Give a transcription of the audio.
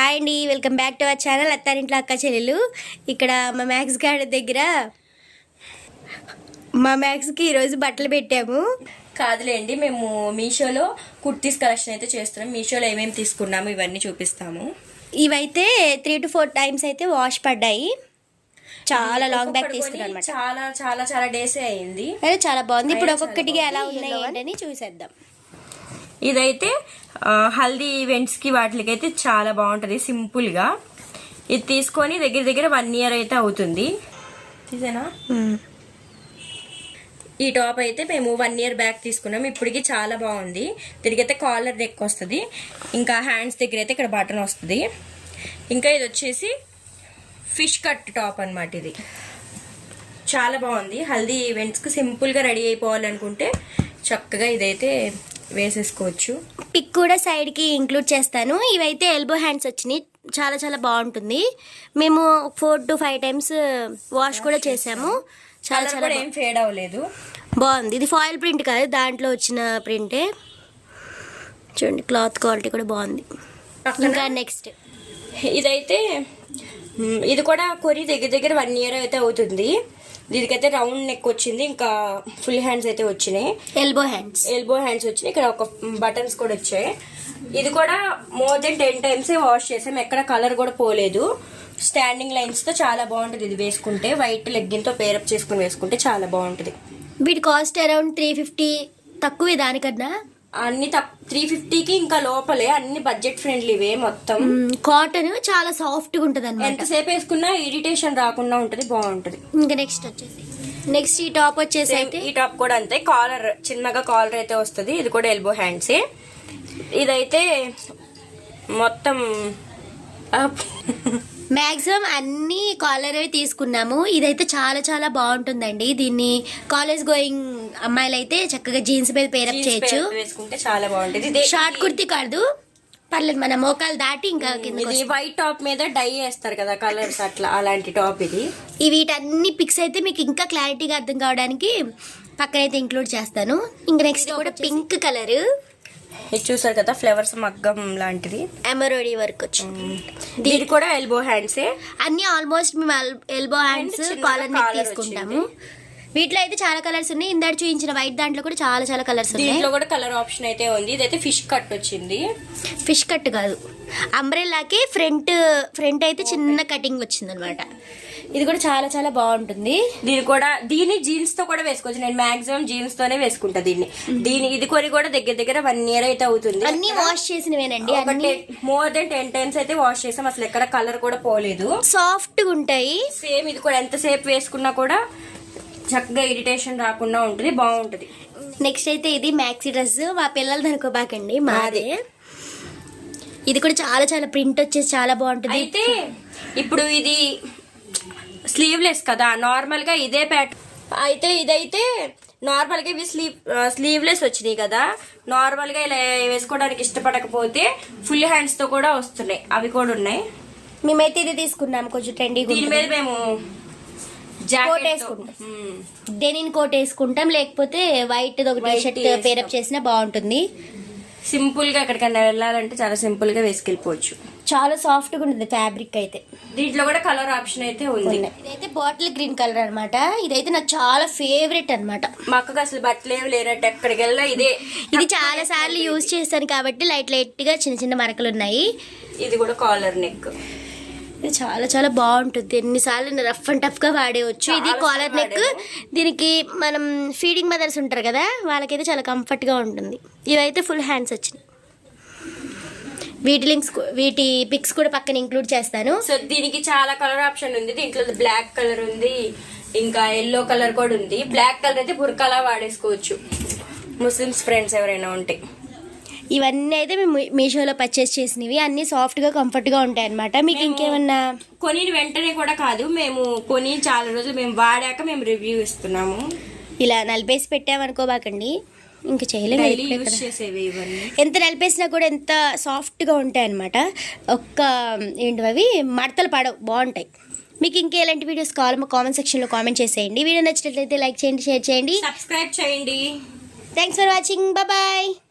Hi అండి welcome back to our channel అత్తారింట్లో అక్క చెల్లెలు. ఇక్కడ మా మ్యాక్స్ గార్డ్ దగ్గర మా మ్యాక్స్కి ఈరోజు బట్టలు పెట్టాము. కాదులేండి మేము మీషోలో కుర్తీస్ కలెక్షన్ అయితే చేస్తున్నాం. మీషోలో ఏమేమి తీసుకున్నాము ఇవన్నీ చూపిస్తాము. ఇవైతే త్రీ టు ఫోర్ టైమ్స్ అయితే వాష్ పడ్డాయి. చాలా లాంగ్ బ్యాక్ తీసుకున్నాను చాలా చాలా చాలా డేస్ అయింది. అదే చాలా బాగుంది. ఇప్పుడు ఒక్కొక్కటిగా ఎలా బాగుంది. ఉన్నాయి Yellow one. ఏంటని చూసేద్దాం. ఇదైతే హల్దీ ఈవెంట్స్కి వాటికి అయితే చాలా బాగుంటది సింపుల్గా. ఇది తీసుకొని దగ్గర దగ్గర వన్ ఇయర్ అయితే అవుతుంది. తీసేనా ఈ టాప్ అయితే మేము వన్ ఇయర్ బ్యాక్ తీసుకున్నాం. ఇప్పటికి చాలా బాగుంది. దీనికైతే కాలర్ నెక్ వస్తుంది. ఇంకా హ్యాండ్స్ దగ్గర అయితే ఇక్కడ బటన్ వస్తుంది. ఇంకా ఇది వచ్చేసి ఫిష్ కట్ టాప్ అన్నమాట ఇది. చాలా బాగుంది. హల్దీ ఈవెంట్స్కి సింపుల్గా రెడీ అయిపోవాలనుకుంటే చక్కగా ఇదైతే వేసేసుకోవచ్చు. పిక్ కూడా సైడ్కి ఇంక్లూడ్ చేస్తాను. ఇవైతే ఎల్బో హ్యాండ్స్ వచ్చినాయి. చాలా చాలా బాగుంటుంది. మేము four to five times wash కూడా చేసాము. చాలా చాలా ఏం ఫేడ్ అవ్వలేదు. బాగుంది. ఇది ఫాయిల్ ప్రింట్ కాదు దాంట్లో వచ్చిన ప్రింటే. చూడండి క్లాత్ క్వాలిటీ కూడా బాగుంది. ఇంకా నెక్స్ట్. ఇదైతే ఇది కూడా కొరి దగ్గర దగ్గర వన్ ఇయర్ అయితే అవుతుంది. దీనికైతే రౌండ్ నెక్ వచ్చింది ఇంకా ఫుల్ హ్యాండ్స్ అయితే వచ్చినాయి. ఎల్బో హ్యాండ్స్ ఎల్బో హ్యాండ్స్ వచ్చినాయి ఇక్కడ ఒక బటన్స్ కూడా వచ్చాయి. ఇది కూడా more than ten times wash చేసాం ఎక్కడ కలర్ కూడా పోలేదు. స్టాండింగ్ లైన్స్తో చాలా బాగుంటుంది ఇది వేసుకుంటే వైట్ లెగ్గిన్తో పేరప్ చేసుకుని వేసుకుంటే చాలా బాగుంటుంది. వీటి కాస్ట్ అరౌండ్ త్రీ ఫిఫ్టీ తక్కువే దానికన్నా. అన్ని త్రీ ఫిఫ్టీకి ఇంకా లోపలే అన్ని బడ్జెట్ ఫ్రెండ్లీవే మొత్తం. కాటన్ చాలా సాఫ్ట్గా ఉంటుంది అనమాట ఎంతసేపు వేసుకున్నా ఇరిటేషన్ రాకుండా ఉంటది బాగుంటది. ఇంకా నెక్స్ట్ వచ్చేసి. నెక్స్ట్ ఈ టాప్ వచ్చేసి అయితే ఈ టాప్ కూడా అంతే. కాలర్ చిన్నగా కాలర్ అయితే వస్తుంది. ఇది కూడా ఎల్బో హ్యాండ్స్ ఇదైతే మొత్తం అప్. మాక్సిమం అన్ని కాలర్ తీసుకున్నాము. ఇదైతే చాలా చాలా బాగుంటుందండి. దీన్ని కాలేజ్ గోయింగ్ అమ్మాయిలు అయితే చక్కగా జీన్స్ మీద పేరప్ చేయొచ్చు. వేసుకుంటే చాలా బాగుంటుంది. షార్ట్ కుర్తీ కాదు. పర్లేదు మన మోకాలు దాటి ఇంకా ఇది వైట్ టాప్ మీద డై వేస్తారు కదా కలర్స్ అట్లా అలాంటి టాప్ ఇది. ఈ వీటన్ని పిక్స్ అయితే మీకు ఇంకా క్లారిటీగా అర్థం కావడానికి పక్కన అయితే ఇంక్లూడ్ చేస్తాను. ఇంకా నెక్స్ట్ కూడా పింక్ కలర్ ఇది చూసారు కదా ఫ్లవర్స్ మగ్గం లాంటిది. ఎమరోడీ వర్క్ వచ్చి. ఇది కూడా ఎల్బో హ్యాండ్సే అన్ని ఆల్మోస్ట్ మేము ఎల్బో హ్యాండ్స్ కాలర్ నెక్ తీసుకుంటాము. వీటిలో అయితే చాలా కలర్స్ ఉన్నాయి. ఇందాక చూపించిన వైట్ దాంట్లో కూడా చాలా చాలా కలర్స్ ఉన్నాయి. దీంట్లో కూడా కలర్ ఆప్షన్ అయితే ఉంది. ఇదైతే ఫిష్ కట్ వచ్చింది. ఫిష్ కట్ కాదు. అంబ్రెల్లాకి ఫ్రంట్ ఫ్రంట్ అయితే చిన్న కటింగ్ వచ్చింది అనమాట ఇది కూడా చాలా చాలా బాగుంటుంది. దీని కూడా దీని జీన్స్తో కూడా వేసుకోవచ్చు. నేను మాక్సిమం జీన్స్ తోనే వేసుకుంటా దీన్ని. దీని ఇది కొని కూడా దగ్గర దగ్గర వన్ ఇయర్ అయితే అవుతుంది. అన్ని వాష్ చేసినవేనండి? అన్ని? మోర్ దెన్ టెన్ టైమ్స్ అయితే వాష్ చేసాం. అసలు ఎక్కడ కలర్ కూడా పోలేదు. సాఫ్ట్గా ఉంటాయి. సేమ్ ఇది కూడా ఎంతసేపు వేసుకున్నా కూడా చక్కగా ఇరిటేషన్ రాకుండా ఉంటుంది బాగుంటది. నెక్స్ట్ అయితే ఇది మ్యాక్సీ డ్రెస్ మా పిల్లలు అనుకోబాకండి మాదే. ఇది కూడా చాలా చాలా ప్రింట్ వచ్చేసి చాలా బాగుంటుంది. అయితే ఇప్పుడు ఇది స్లీవ్లెస్ కదా నార్మల్గా ఇదే ప్యాట్ అయితే ఇదైతే నార్మల్గా ఇవి స్లీవ్ స్లీవ్లెస్ వచ్చినాయి కదా. నార్మల్గా ఇలా వేసుకోవడానికి ఇష్టపడకపోతే ఫుల్ హ్యాండ్స్తో కూడా వస్తున్నాయి. అవి కూడా ఉన్నాయి. మేమైతే ఇది తీసుకున్నాం కొంచెం ట్రెండీగా దీని మీద మేము కోట్ జాకెట్ వేసుకుంటాం. డెనిన్ కోట్ వేసుకుంటాం లేకపోతే వైట్ ఒక టీ షర్ట్. పేరప్ చేసినా బాగుంటుంది. సింపుల్గా ఎక్కడికైనా వెళ్ళాలంటే చాలా సింపుల్గా వేసుకెళ్ళిపోవచ్చు. చాలా సాఫ్ట్గా ఉంటుంది ఫ్యాబ్రిక్ అయితే. దీంట్లో కూడా కలర్ ఆప్షన్ అయితే ఉంది. ఇదైతే బాటిల్ గ్రీన్ కలర్ అన్నమాట. ఇదైతే నాకు చాలా ఫేవరెట్ అన్నమాట. మా అక్కకి అసలు బట్టలు ఏమి లేనట్టు ఎక్కడికి వెళ్ళా ఇదే. ఇది చాలా సార్లు యూజ్ చేస్తాను కాబట్టి లైట్ లైట్గా చిన్న చిన్న మరకలు ఉన్నాయి. ఇది కూడా కాలర్ నెక్ ఇది చాలా చాలా బాగుంటుంది. ఎన్నిసార్లు రఫ్ అండ్ టఫ్గా వాడేయచ్చు. ఇది కాలర్ నెక్. దీనికి మనం ఫీడింగ్ మదర్స్ ఉంటారు కదా వాళ్ళకైతే చాలా కంఫర్ట్గా ఉంటుంది. ఇవైతే ఫుల్ హ్యాండ్స్ వచ్చినాయి. వీటి లింక్స్ వీటి పిక్స్ కూడా పక్కన ఇంక్లూడ్ చేస్తాను. సో దీనికి చాలా కలర్ ఆప్షన్ ఉంది. దీంట్లో బ్లాక్ కలర్ ఉంది. ఇంకా ఎల్లో కలర్ కూడా ఉంది. బ్లాక్ కలర్ అయితే బుర్కాలా వాడేసుకోవచ్చు. ముస్లిమ్స్ ఫ్రెండ్స్ ఎవరైనా ఉంటే. ఇవన్నీ అయితే మేము మీషోలో పర్చేస్ చేసినవి. అన్ని సాఫ్ట్గా కంఫర్ట్గా ఉంటాయి అనమాట మీకు ఇంకేమన్నా? కొని వెంటనే కూడా కాదు. మేము కొని చాలా రోజులు మేము వాడాక మేము రివ్యూ ఇస్తున్నాము. ఇలా నలిపేసి పెట్టామనుకోబాకండి. ఇంకా చేయలేము ఎంత నలిపేసినా కూడా ఎంత సాఫ్ట్గా ఉంటాయి అనమాట ఒక్క ఏంటి అవి? మడతలు పడవు. బాగుంటాయి. మీకు ఇంకెలాంటి వీడియోస్ కావాలో మా కామెంట్ సెక్షన్లో కామెంట్ చేసేయండి. వీడియో నచ్చినట్లయితే లైక్ చేయండి షేర్ చేయండి. సబ్స్క్రైబ్ చేయండి. Thanks for watching bye